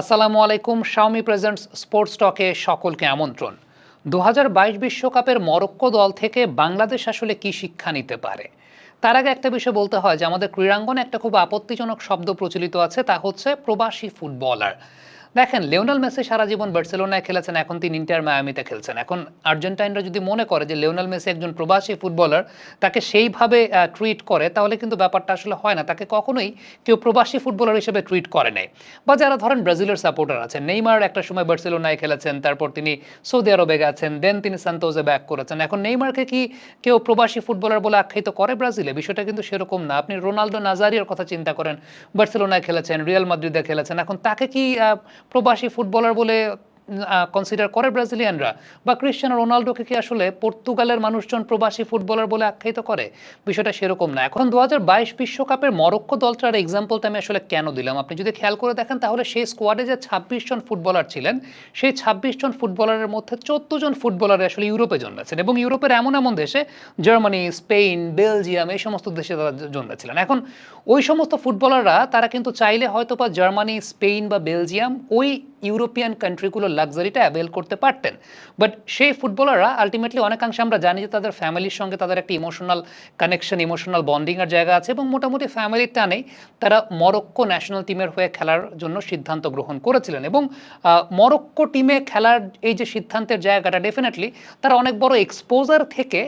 আসসালামু আলাইকুম Xiaomi presents sports টকে সকলকে আমন্ত্রণ। দু বিশ্বকাপের মরক্কো দল থেকে বাংলাদেশ আসলে কি শিক্ষা নিতে পারে? তার আগে একটা বিষয় বলতে হয়, যে আমাদের ক্রীড়াঙ্গনে একটা খুব আপত্তিজনক শব্দ প্রচলিত আছে, তা হচ্ছে প্রবাসী ফুটবলার। দেখেন, লিওনাল মেসি সারা জীবন বার্সেলোনায় খেলেছেন, এখন তিনি ইন্টার মায়ামিতে খেলছেন। এখন আর্জেন্টাইনরা যদি মনে করে যে লিওনাল মেসি একজন প্রবাসী ফুটবলার, তাকে সেইভাবে ট্রিট করে, তাহলে কিন্তু ব্যাপারটা আসলে হয় না। তাকে কখনোই কেউ প্রবাসী ফুটবলার হিসেবে ট্রিট করে নেই। বা যারা ধরেন ব্রাজিলের সাপোর্টার আছেন, নেইমার একটা সময় বার্সেলোনায় খেলেছেন, তারপর তিনি সৌদি আরবে গেছেন, দেন তিনি সান্তোজে ব্যাক করেছেন। এখন নেইমারকে কি কেউ প্রবাসী ফুটবলার বলে আখ্যায়িত করে ব্রাজিলে? বিষয়টা কিন্তু সেরকম না। আপনি রোনালদো নাজারিয়ার কথা চিন্তা করেন, বার্সেলোনায় খেলেছেন, রিয়াল মাদ্রিদে খেলেছেন। এখন তাকে কি প্রবাসী ফুটবলার বলে কনসিডার করে ব্রাজিলিয়ানরা। বা ক্রিশ্চিয়ানো রোনাল্ডোকে কি আসলে পর্তুগালের মানুষজন প্রবাসী ফুটবলার বলে আখ্যায়িত করে? বিষয়টা সেরকম না। এখন দু বিশ্বকাপের মরক্কো দলটার এক্সাম্পলটা আমি আসলে কেন দিলাম? আপনি যদি খেয়াল করে দেখেন, তাহলে সেই স্কোয়াডে যে ছাব্বিশ জন ফুটবলার ছিলেন, সেই ছাব্বিশ জন ফুটবলারের মধ্যে চোদ্দ জন ফুটবলার আসলে ইউরোপে জন্মেছেন এবং ইউরোপের এমন এমন দেশে, জার্মানি স্পেন বেলজিয়াম, এই সমস্ত দেশে তারা জন্মেছিলেন। এখন ওই সমস্ত ফুটবলাররা তারা কিন্তু চাইলে হয়তো বা জার্মানি স্পেন বা বেলজিয়াম ওই ইউরোপিয়ান কান্ট্রিগুলোর লাক্সারিটা অ্যাভেল করতে পারতেন। বাট সেই ফুটবলাররা আলটিমেটলি অনেকাংশে আমরা জানি যে তাদের ফ্যামিলির সঙ্গে তাদের একটা ইমোশনাল কানেকশন, ইমোশনাল বন্ডিংয়ের জায়গা আছে এবং মোটামুটি ফ্যামিলির টানেই তারা মরক্কো ন্যাশনাল টিমের হয়ে খেলার জন্য সিদ্ধান্ত গ্রহণ করেছিলেন এবং মরক্কো টিমে খেলার এই যে সিদ্ধান্তের জায়গাটা ডেফিনেটলি তারা অনেক বড় এক্সপোজার থেকে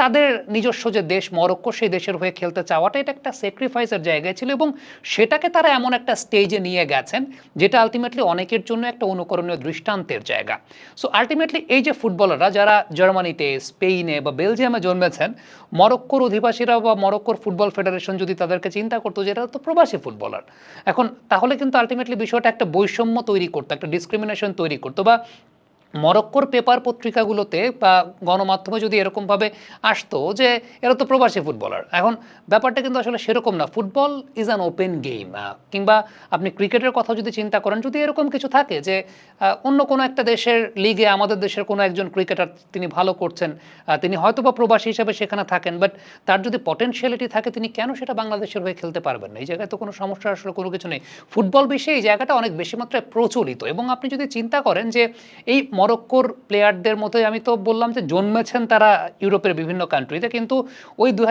তাদের নিজস্ব যে দেশ, মরক্কো, সেই দেশের হয়ে খেলতে চাওয়াটা এটা একটা স্যাক্রিফাইসের জায়গায় ছিল এবং সেটাকে তারা এমন একটা স্টেজে নিয়ে গেছেন, যেটা আলটিমেটলি অনেকের জন্য একটা অনুকরণীয় দৃষ্টান্তের জায়গা। সো আলটিমেটলি এই যে ফুটবলাররা যারা জার্মানিতে স্পেনে বা বেলজিয়ামে জন্মেছেন, মরক্কোর অধিবাসীরা বা মরক্কোর ফুটবল ফেডারেশন যদি তাদেরকে চিন্তা করতো যে এরা তো প্রবাসী ফুটবলার, এখন তাহলে কিন্তু আলটিমেটলি বিষয়টা একটা বৈষম্য তৈরি করতো, একটা ডিসক্রিমিনেশন তৈরি করতো বা মরক্কোর পেপার পত্রিকাগুলোতে বা গণমাধ্যমে যদি এরকমভাবে আসতো যে এরা তো প্রবাসী ফুটবলার, এখন ব্যাপারটা কিন্তু আসলে সেরকম না। Football is an open game কিংবা আপনি ক্রিকেটের কথা যদি চিন্তা করেন, যদি এরকম কিছু থাকে যে অন্য কোনো একটা দেশের লিগে আমাদের দেশের কোনো একজন ক্রিকেটার তিনি ভালো করছেন তিনি হয়তো বা প্রবাসী হিসেবে সেখানে থাকেন বাট তার যদি পটেনশিয়ালিটি থাকে, তিনি কেন সেটা বাংলাদেশের হয়ে খেলতে পারবেন না? এই জায়গায় তো কোনো সমস্যা আসলে কোনো কিছু নেই। ফুটবল বিষয়ে এই জায়গাটা অনেক বেশি মাত্রায় প্রচলিত, এবং আপনি যদি চিন্তা করেন যে, এই মরক্কোর প্লেয়ারদের মধ্যে আমি তো বললাম যে জন্মেছেন তারা ইউরোপের বিভিন্ন কান্ট্রিতে কিন্তু ওই দু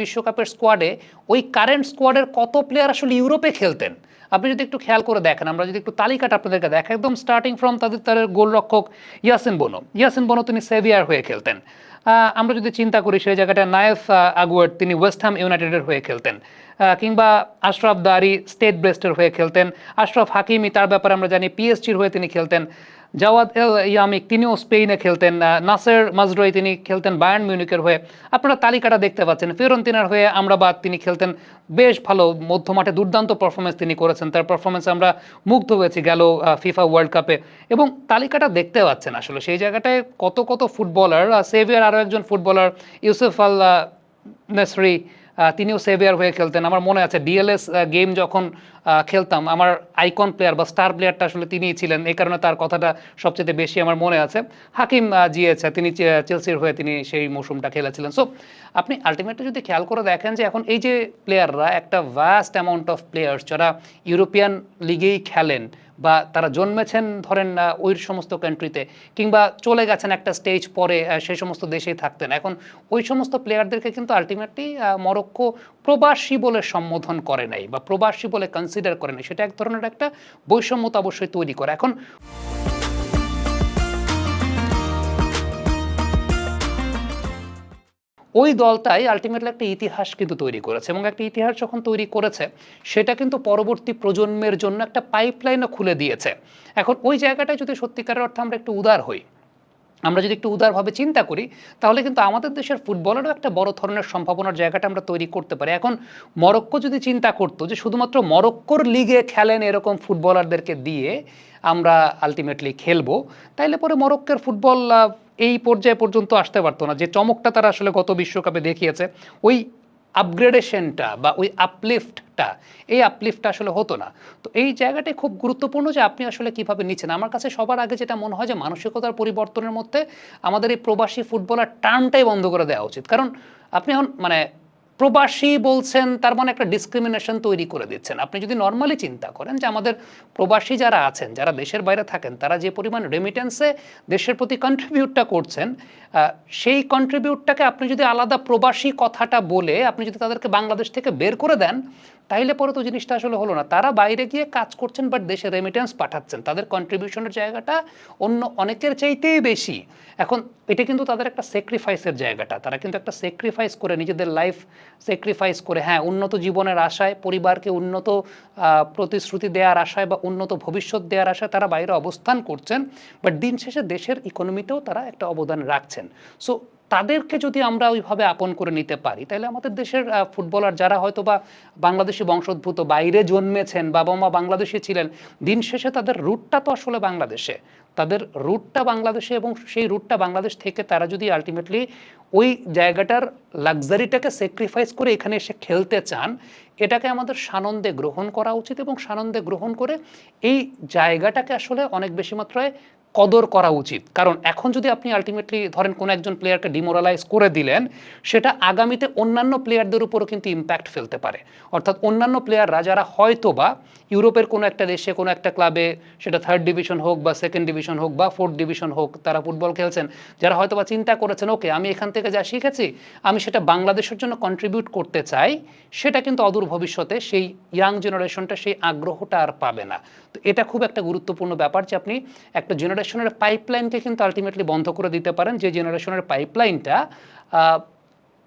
বিশ্বকাপের স্কোয়াডে ওই কারেন্ট স্কোয়াডের কত প্লেয়ার আসলে ইউরোপে খেলতেন? আপনি যদি একটু খেয়াল করে দেখেন, আমরা যদি একটু তালিকাটা আপনাদেরকে দেখাই, একদম স্টার্টিং ফ্রম তাদের তাদের গোলরক্ষক ইয়াসিন বনো। ইয়াসিন বনো তিনি সেভিয়ার হয়ে খেলতেন। আমরা যদি চিন্তা করি, সেই জায়গাটা নায়েফ আগুয়ার তিনি ওয়েস্ট হ্যাম ইউনাইটেডের হয়ে খেলতেন। কিংবা আশরাফ দারি স্টেট ব্রেস্টের হয়ে খেলতেন। আশরাফ হাকিমি তার ব্যাপারে আমরা জানি পিএসজির হয়ে তিনি খেলতেন। জাওয়াদ এল ইয়ামিক তিনিও স্পেনে খেলতেন নাসের মাজরই তিনি খেলতেন বায়ার্ন মিউনিকের হয়ে। আপনারা তালিকাটা দেখতে পাচ্ছেন ফিরন্তিনার হয়ে আমরাবাদ তিনি খেলতেন বেশ ভালো মধ্যমাঠে দুর্দান্ত পারফরমেন্স তিনি করেছেন। তার পারফরমেন্স আমরা মুগ্ধ হয়েছি গেল ফিফা ওয়ার্ল্ড কাপে এবং তালিকাটা দেখতে পাচ্ছেন আসলে সেই জায়গাটায় কত কত ফুটবলার সেভিয়ার আরও একজন ফুটবলার ইউসুফ আল আহ, নেসরি তিনিও সেভিয়ার হয়ে খেলতেন। আমার মনে আছে ডিএলএস গেম যখন খেলতাম, আমার আইকন প্লেয়ার বা স্টার প্লেয়ারটা আসলে তিনিই ছিলেন। এই কারণে তার কথাটা সবচেয়ে বেশি আমার মনে আছে। হাকিম জিয়েছে তিনি চেলসির হয়ে তিনি সেই মৌসুমটা খেলেছিলেন। সো আপনি আলটিমেটলি যদি খেয়াল করে দেখেন যে এখন এই যে প্লেয়াররা একটা ভাস্ট অ্যামাউন্ট অফ প্লেয়ার্স যারা ইউরোপিয়ান লিগেই খেলেন বা তারা জন্মেছেন ধরেন ওই সমস্ত কান্ট্রিতে কিংবা চলে গেছেন একটা স্টেজ পরে সেই সমস্ত দেশেই থাকতেন। এখন ওই সমস্ত প্লেয়ারদেরকে কিন্তু আলটিমেটলি মরক্কো প্রবাসী বলে সম্বোধন করে নাই বা প্রবাসী বলে কনসিডার করে নাই। সেটা এক ধরনের একটা বৈষম্যতা অবশ্যই তৈরি করে। এখন ওই দলটাই আলটিমেটলি একটা ইতিহাস কিন্তু তৈরি করেছে এবং একটা ইতিহাস যখন তৈরি করেছে, সেটা কিন্তু পরবর্তী প্রজন্মের জন্য একটা পাইপলাইনও খুলে দিয়েছে। এখন ওই জায়গাটায় যদি সত্যিকারের অর্থে আমরা একটু উদার হই, আমরা যদি একটু উদারভাবে চিন্তা করি, তাহলে কিন্তু আমাদের দেশের ফুটবলেরও একটা বড় ধরনের সম্ভাবনার জায়গাটা আমরা তৈরি করতে পারি। এখন মরক্কো যদি চিন্তা করতো যে শুধুমাত্র মরক্কোর লিগে খেলেন এরকম ফুটবলারদেরকে দিয়ে আমরা আলটিমেটলি খেলব, তাইলে পরে মরক্কোর ফুটবল এই পর্যায়ে পর্যন্ত আসতে পারতো না। যে চমকটা তারা আসলে গত বিশ্বকাপে দেখিয়েছে, ওই আপগ্রেডেশনটা বা ওই আপলিফটটা এই আপলিফটটা আসলে হতো না। তো এই জায়গাটাই খুব গুরুত্বপূর্ণ যে আপনি আসলে কীভাবে নিচ্ছেন। আমার কাছে সবার আগে যেটা মনে হয় যে মানসিকতার পরিবর্তনের মধ্যে আমাদের এই প্রবাসী ফুটবলার টার্মটাই বন্ধ করে দেওয়া উচিত। কারণ আপনি এখন মানে প্রবাসী বলছেন, তার মানে একটা ডিসক্রিমিনেশন তৈরি করে দিচ্ছেন। আপনি যদি নর্মালি চিন্তা করেন যে আমাদের প্রবাসী যারা আছেন, যারা দেশের বাইরে থাকেন, তারা যে পরিমাণ রেমিটেন্সে দেশের প্রতি কন্ট্রিবিউটটা করছেন সেই কন্ট্রিবিউটটাকে আপনি যদি আলাদা প্রবাসী কথাটা বলে, আপনি যদি তাদেরকে বাংলাদেশ থেকে বের করে দেন তাইলে পরে তো জিনিসটা আসলে হলো না। তারা বাইরে গিয়ে কাজ করছেন বাট দেশে রেমিটেন্স পাঠাচ্ছেন। তাদের কন্ট্রিবিউশনের জায়গাটা অন্য অনেকের চাইতেই বেশি। এখন এটা কিন্তু তাদের একটা স্যাক্রিফাইসের জায়গাটা। তারা কিন্তু একটা স্যাক্রিফাইস করে নিজেদের লাইফ স্যাক্রিফাইস করে। হ্যাঁ উন্নত জীবনের আশায়, পরিবারকে উন্নত প্রতিশ্রুতি দেওয়ার আশায় বা উন্নত ভবিষ্যৎ দেওয়ার আশায় তারা বাইরে অবস্থান করছেন বাট দিন শেষে দেশের ইকোনমিতেও তারা একটা অবদান রাখছেন। সো তাদেরকে যদি আমরা ওইভাবে আপন করে নিতে পারি, তাহলে আমাদের দেশের ফুটবলার যারা হয়তো বা বাংলাদেশি বংশোদ্ভূত বাইরে জন্মেছেন, বাবা মা বাংলাদেশে ছিলেন, দিন শেষে তাদের রুটটা তো আসলে বাংলাদেশে। তাদের রুটটা বাংলাদেশে এবং সেই রুটটা বাংলাদেশ থেকে তারা যদি আলটিমেটলি ওই জায়গাটার লাক্সারিটাকে স্যাক্রিফাইস করে এখানে এসে খেলতে চান, এটাকে আমাদের সানন্দে গ্রহণ করা উচিত এবং সানন্দে গ্রহণ করে এই জায়গাটাকে আসলে অনেক বেশি মাত্রায় কদর করা উচিত। কারণ এখন যদি আপনি আলটিমেটলি ধরেন কোনো একজন প্লেয়ারকে ডিমোরালাইজ করে দিলেন, সেটা আগামীতে অন্যান্য প্লেয়ারদের উপরও কিন্তু ইম্প্যাক্ট ফেলতে পারে। অর্থাৎ অন্যান্য প্লেয়াররা যারা হয়তো বা ইউরোপের কোনো একটা দেশে, কোনো একটা ক্লাবে সেটা থার্ড ডিভিশন হোক বা সেকেন্ড ডিভিশন হোক বা ফোর্থ ডিভিশন হোক, তারা ফুটবল খেলছেন, যারা হয়তো বা চিন্তা করেছেন, ওকে, আমি এখান থেকে যা শিখেছি, আমি সেটা বাংলাদেশের জন্য কন্ট্রিবিউট করতে চাই সেটা কিন্তু অদূর ভবিষ্যতে সেই ইয়াং জেনারেশনটা সেই আগ্রহটা আর পাবে না। তো এটা খুব একটা গুরুত্বপূর্ণ ব্যাপার যে আপনি একটা জেনারেশনের পাইপলাইনকে কিন্তু আলটিমেটলি বন্ধ করে দিতে পারেন। যে জেনারেশনের পাইপলাইনটা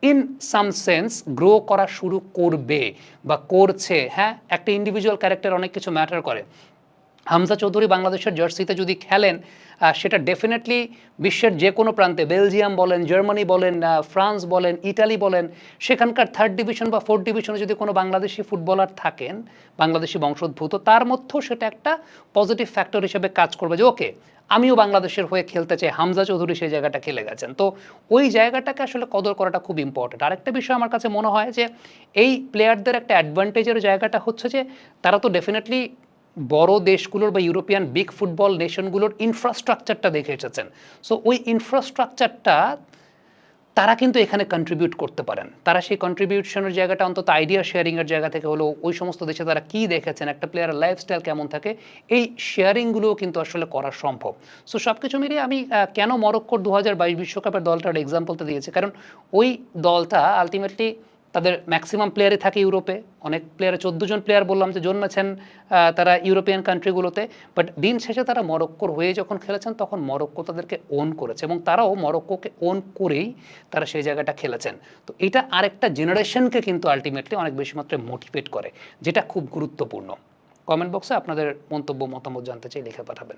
ইন সাম সেন্স গ্রো করা শুরু করবে বা করছে। হ্যাঁ একটা ইন্ডিভিজুয়াল ক্যারেক্টার অনেক কিছু ম্যাটার করে। হামজা চৌধুরী বাংলাদেশের জার্সিতে যদি খেলেন সেটা ডেফিনেটলি বিশ্বের যে কোনো প্রান্তে, বেলজিয়াম বলেন, জার্মানি বলেন ফ্রান্স বলেন ইটালি বলেন, সেখানকার থার্ড ডিভিশন বা ফোর্থ ডিভিশনে যদি কোনো বাংলাদেশি ফুটবলার থাকেন, বাংলাদেশি বংশোদ্ভূত, তার মধ্যেও সেটা একটা পজিটিভ ফ্যাক্টর হিসেবে কাজ করবে যে ওকে আমিও বাংলাদেশের হয়ে খেলতে চাই, হামজা চৌধুরী সেই জায়গাটা খেলে গেছেন। তো ওই জায়গাটাকে আসলে কদর করাটা খুব ইম্পর্টেন্ট আরেকটা বিষয় আমার কাছে মনে হয় যে, এই প্লেয়ারদের একটা অ্যাডভান্টেজের জায়গাটা হচ্ছে যে, তারা তো ডেফিনেটলি বড় দেশগুলোর বা ইউরোপিয়ান বিগ ফুটবল নেশনগুলোর ইনফ্রাস্ট্রাকচারটা দেখে এসেছেন। সো ওই ইনফ্রাস্ট্রাকচারটা তারা কিন্তু এখানে কন্ট্রিবিউট করতে পারেন। তারা সেই কন্ট্রিবিউশনের জায়গাটা অন্তত আইডিয়া শেয়ারিংয়ের জায়গা থেকে হলো ওই সমস্ত দেশে তারা কী দেখেছেন, একটা প্লেয়ারের লাইফস্টাইল কেমন থাকে, এই শেয়ারিংগুলোও কিন্তু আসলে করা সম্ভব। সো সব কিছু মিলিয়ে আমি কেন মরক্কোর দু হাজার বাইশ বিশ্বকাপের দলটার এক্সাম্পলটা দিয়েছি? কারণ ওই দলটা আলটিমেটলি তাদের ম্যাক্সিমাম প্লেয়ারই থাকে ইউরোপে। অনেক প্লেয়ার চোদ্দ জন প্লেয়ার বললাম যে জন্মেছেন তারা ইউরোপিয়ান কান্ট্রিগুলোতে বাট দিন শেষে তারা মরক্কোর হয়ে যখন খেলেছেন, তখন মরক্কো তাদেরকে ওন করেছে এবং তারাও মরক্কোকে ওন করেই তারা সেই জায়গাটা খেলেছেন। তো এটা আরেকটা জেনারেশনকে কিন্তু আলটিমেটলি অনেক বেশি মাত্রায় মোটিভেট করে, যেটা খুব গুরুত্বপূর্ণ। কমেন্ট বক্সে আপনাদের মন্তব্য, মতামত জানতে চাই, লিখে পাঠাবেন।